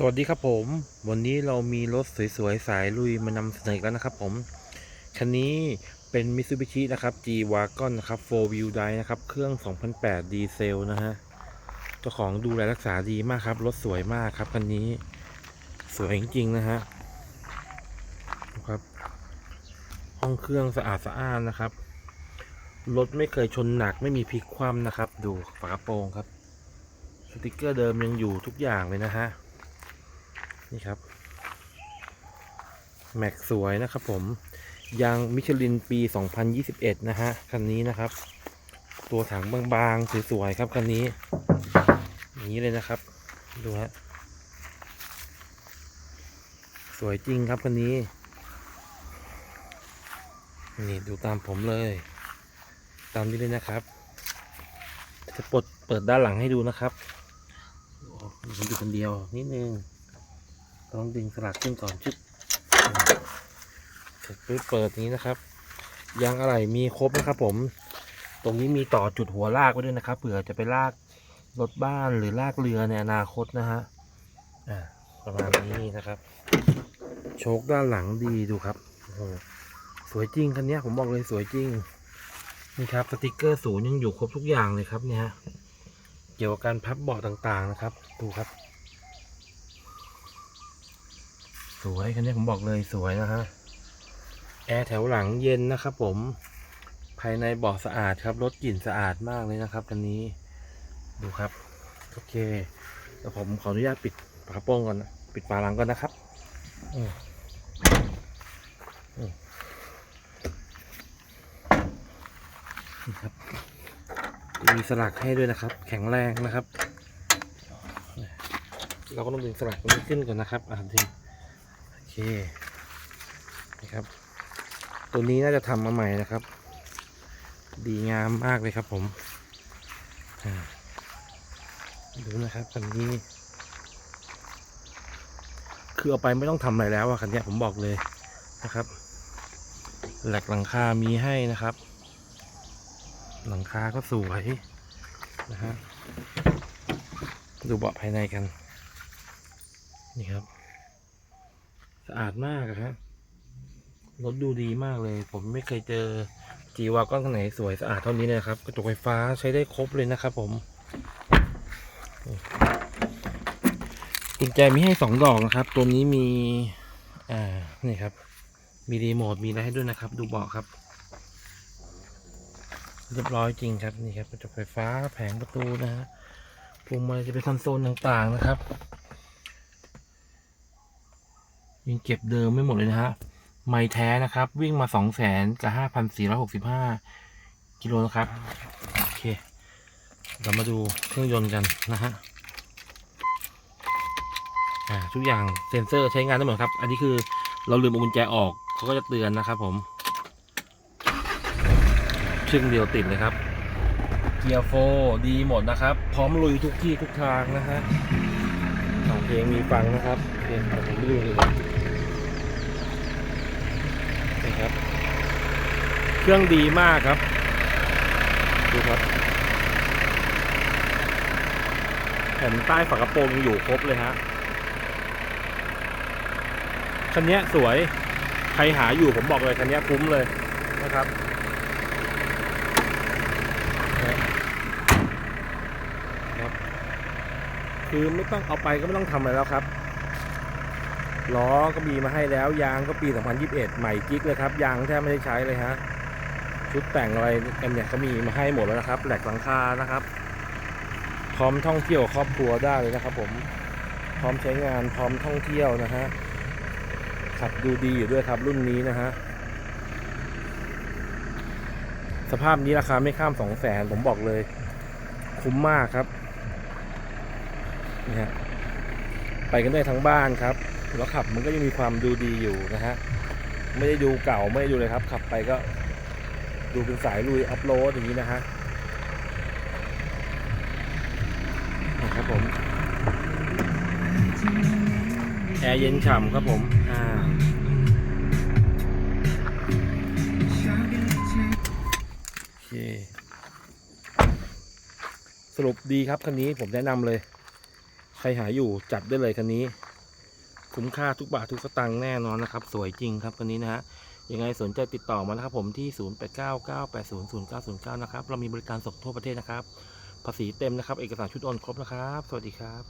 สวัสดีครับผม วันนี้เรามีรถสวยๆ สายลุยมานำเสนออกแล้วนะครับผม คันนี้เป็น Mitsubishi นะครับ G-Wagon นะครับ 4 Wheel Drive นะครับ เครื่อง 2008 ดีเซลนะฮะเจ้าของดูแลรักษาดีมากครับ รถสวยมากครับคันนี้สวยจริงๆ นะฮะครับ ห้องเครื่องสะอาดสะอ้านนะครับ รถไม่เคยชนหนักไม่มีพลิกคว่ำนะครับ ดูฝากระโปรงครับ สติกเกอร์เดิมยังอยู่ทุกอย่างเลยนะฮะ นี่ครับ แม็กสวยนะครับผม ยางมิชลินปี 2021 นะฮะ คันนี้นะครับ ตัวถังบางๆ สวยๆ ครับคันนี้ อย่างนี้เลยนะครับ ดูฮะ สวยจริงครับคันนี้ นี่ดูตามผมเลย ตามนี้เลยนะครับ จะปลดเปิดด้านหลังให้ดูนะครับผมอยู่คนเดียวนิดนึง ต้องดึงสลักขึ้นก่อนชึบเสร็จปุ๊บเปิดนี้นะครับ ยางอะไรมีครบนะครับ ผม ตรงนี้มีต่อจุดหัวลากไว้ด้วยนะครับเผื่อจะไปลากรถบ้านหรือลากเรือในอนาคตนะฮะอ่าประมาณนี้นะครับ โชคด้านหลังดีดูครับสวยจริงคันนี้ผมบอกเลยสวยจริงนี่ครับสติกเกอร์ศูนย์ยังอยู่ครบทุกอย่างเลยครับเนี่ยฮะเกี่ยวกับการพับเบาะต่างๆนะครับ ดูครับ สวยคันนี้ผมบอกเลยสวยนะฮะ แอร์แถวหลังเย็นนะครับผม ภายในเบาะสะอาดครับ รถกลิ่นสะอาดมากเลยนะครับคันนี้ ดูครับ โอเคเดี๋ยวผมขออนุญาตปิดฝากระโปรงก่อนนะปิดฝาหลังก่อนนะครับอืมอืมนี่ครับมีสลักให้ด้วยนะครับ แข็งแรงนะครับ เราก็ต้องดึงสลักตรงนี้ขึ้นก่อนนะครับ อ่าดึงโอเค นะครับ ตัวนี้น่าจะทำมาใหม่นะครับ ดีงามมากเลยครับผมดูนะครับคันนี้ คือเอาไปไม่ต้องทำอะไรแล้วอะคันนี้ผมบอกเลยนะครับแหลกหลังคา มีให้นะครับ หลังคาก็สวยนะฮะดูเบาะภายในกัน นี่ครับ อาดมากอะฮะรถดูดีมากเลย ผมไม่เคยเจอจีวาก้อนข้างไหนสวยสะอาดเท่านี้เลยนะครับกระจกไฟฟ้าใช้ได้ครบเลยนะครับผมกุญแจมีให้สองดอกนะครับ ตัวนี้มี อ่า นี่ครับ มีรีโมท มีอะไรให้ด้วยนะครับ ดูเบาะครับ เรียบร้อยจริงครับ นี่ครับกระจกไฟฟ้า แผงประตูนะฮะพวงมาลัยจะเป็นคอนโซลต่างๆนะครับ ยังเก็บเดิมไม่หมดเลยนะฮะไม่แท้นะครับ วิ่งมาสองแสนกับห้าพันสี่ร้อยหกสิบห้ากิโลนะครับ โอเค เรามาดูเครื่องยนต์กันนะฮะอ่าทุกอย่างเซ็นเซอร์ใช้งานได้หมดครับ อันนี้คือเราลืมเอากุญแจออกเขาก็จะเตือนนะครับผมชึ่งเดียวติดเลยครับ เกียร์โฟดีหมดนะครับ พร้อมลุยทุกที่ทุกทางนะฮะเอาเพลงมีฟังนะครับเพลงผมไม่ดูเลย นะครับ เครื่องดีมากครับ ดูครับ แผ่นใต้ฝากระโปรงยังอยู่ครบเลยฮะ คันนี้สวย ใครหาอยู่ผมบอกเลยคันนี้คุ้มเลยนะครับครับคือไม่ต้องเอาไปก็ไม่ต้องทำอะไรแล้วครับ ล้อก็มีมาให้แล้วยางก็ปี 2021 ใหม่กิ๊กเลยครับ ยางแทบไม่ได้ใช้เลยฮะ ชุดแต่งอะไรกันเนี่ยเขามีมาให้หมดแล้วนะครับ แหลกหลังคานะครับ พร้อมท่องเที่ยวครอบครัวได้เลยนะครับ ผมพร้อมใช้งานพร้อมท่องเที่ยวนะฮะขับดูดีอยู่ด้วยครับรุ่นนี้นะฮะสภาพนี้ราคาไม่ข้ามสองแสนผมบอกเลย คุ้มมากครับนี่ฮะไปกันได้ทั้งบ้านครับ แล้วขับมันก็ยังมีความดูดีอยู่นะฮะ ไม่ได้ดูเก่าไม่ได้ดูเลยครับ ขับไปก็ดูเป็นสายลุยอัพโหลดอย่างนี้นะฮะนะครับผม แอร์เย็นฉ่ำครับผม อ่าโอเคสรุปดีครับคันนี้ผมแนะนำเลย ใครหาอยู่จัดได้เลยคันนี้ คุ้มค่าทุกบาททุกสตางค์แน่นอนนะครับ สวยจริงครับตัวนี้นะฮะยังไงสนใจติดต่อมานะครับผมที่ 0899800909 นะครับ เรามีบริการส่งทั่วประเทศนะครับ ภาษีเต็มนะครับ เอกสารชุดออนครบนะครับ สวัสดีครับ